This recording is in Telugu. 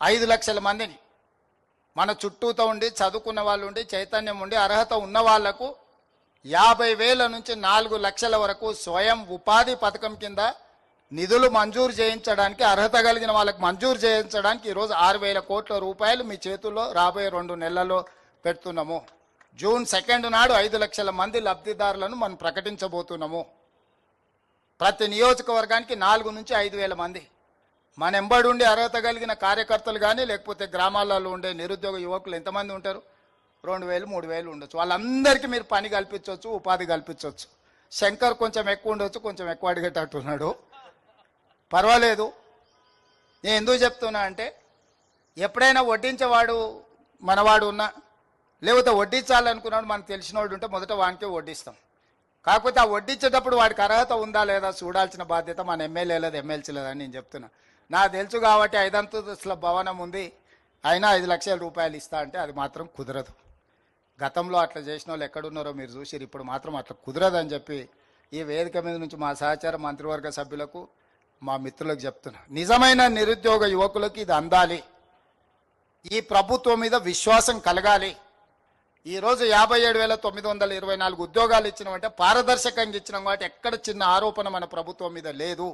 ఐదు లక్షల మందిని. మన చుట్టూతో ఉండి చదువుకున్న వాళ్ళు ఉండి చైతన్యం ఉండి అర్హత ఉన్న వాళ్ళకు యాభై వేల నుంచి నాలుగు లక్షల వరకు స్వయం ఉపాధి పథకం కింద నిధులు మంజూరు చేయించడానికి అర్హత కలిగిన వాళ్ళకి మంజూరు చేయించడానికి ఈరోజు ఆరు వేల కోట్ల రూపాయలు మీ చేతుల్లో రాబోయే రెండు నెలల్లో పెడుతున్నాము. జూన్ సెకండ్ నాడు ఐదు లక్షల మంది లబ్ధిదారులను మనం ప్రకటించబోతున్నాము. ప్రతి నియోజకవర్గానికి నాలుగు నుంచి ఐదు వేల మంది. మన ఎంబడి ఉండి అర్హత కలిగిన కార్యకర్తలు కానీ లేకపోతే గ్రామాలలో ఉండే నిరుద్యోగ యువకులు ఎంతమంది ఉంటారు? రెండు వేలు మూడు వేలు ఉండొచ్చు. వాళ్ళందరికీ మీరు పని కల్పించవచ్చు ఉపాధి కల్పించవచ్చు శంకర్ కొంచెం ఎక్కువ ఉండొచ్చు కొంచెం ఎక్కువ అడిగేటట్టున్నాడు. పర్వాలేదు. నేను ఎందుకు చెప్తున్నా అంటే ఎప్పుడైనా వడ్డించేవాడు మనవాడు ఉన్నా లేకపోతే వడ్డించాలనుకున్నాడు మనకు తెలిసినోడు ఉంటే మొదట వానికే వడ్డిస్తాం. కాకపోతే ఆ వడ్డించేటప్పుడు వాడికి అర్హత ఉందా లేదా చూడాల్సిన బాధ్యత మన ఎమ్మెల్యే లేదు ఎమ్మెల్సీ లేదని నేను చెప్తున్నా. నాకు తెలుసు కాబట్టి ఐదంతస్తుల భవనం ఉంది. అయినా ఐదు లక్షల రూపాయలు ఇస్తా అంటే అది మాత్రం కుదరదు. గతంలో అట్లా చేసిన వాళ్ళు ఎక్కడున్నారో మీరు చూసిరు ఇప్పుడు మాత్రం అట్లా కుదరదని చెప్పి ఈ వేదిక మీద నుంచి మా సహచార మంత్రివర్గ సభ్యులకు మా మిత్రులకు చెప్తున్నా. నిజమైన నిరుద్యోగ యువకులకు ఇది అందాలి. ఈ ప్రభుత్వం మీద విశ్వాసం కలగాలి. ఈరోజు యాభై ఏడు వేల తొమ్మిది వందల ఇరవై నాలుగు ఉద్యోగాలు ఇచ్చినామంటే పారదర్శకంగా ఇచ్చినాం కాబట్టి ఎక్కడ చిన్న ఆరోపణ మన ప్రభుత్వం మీద లేదు.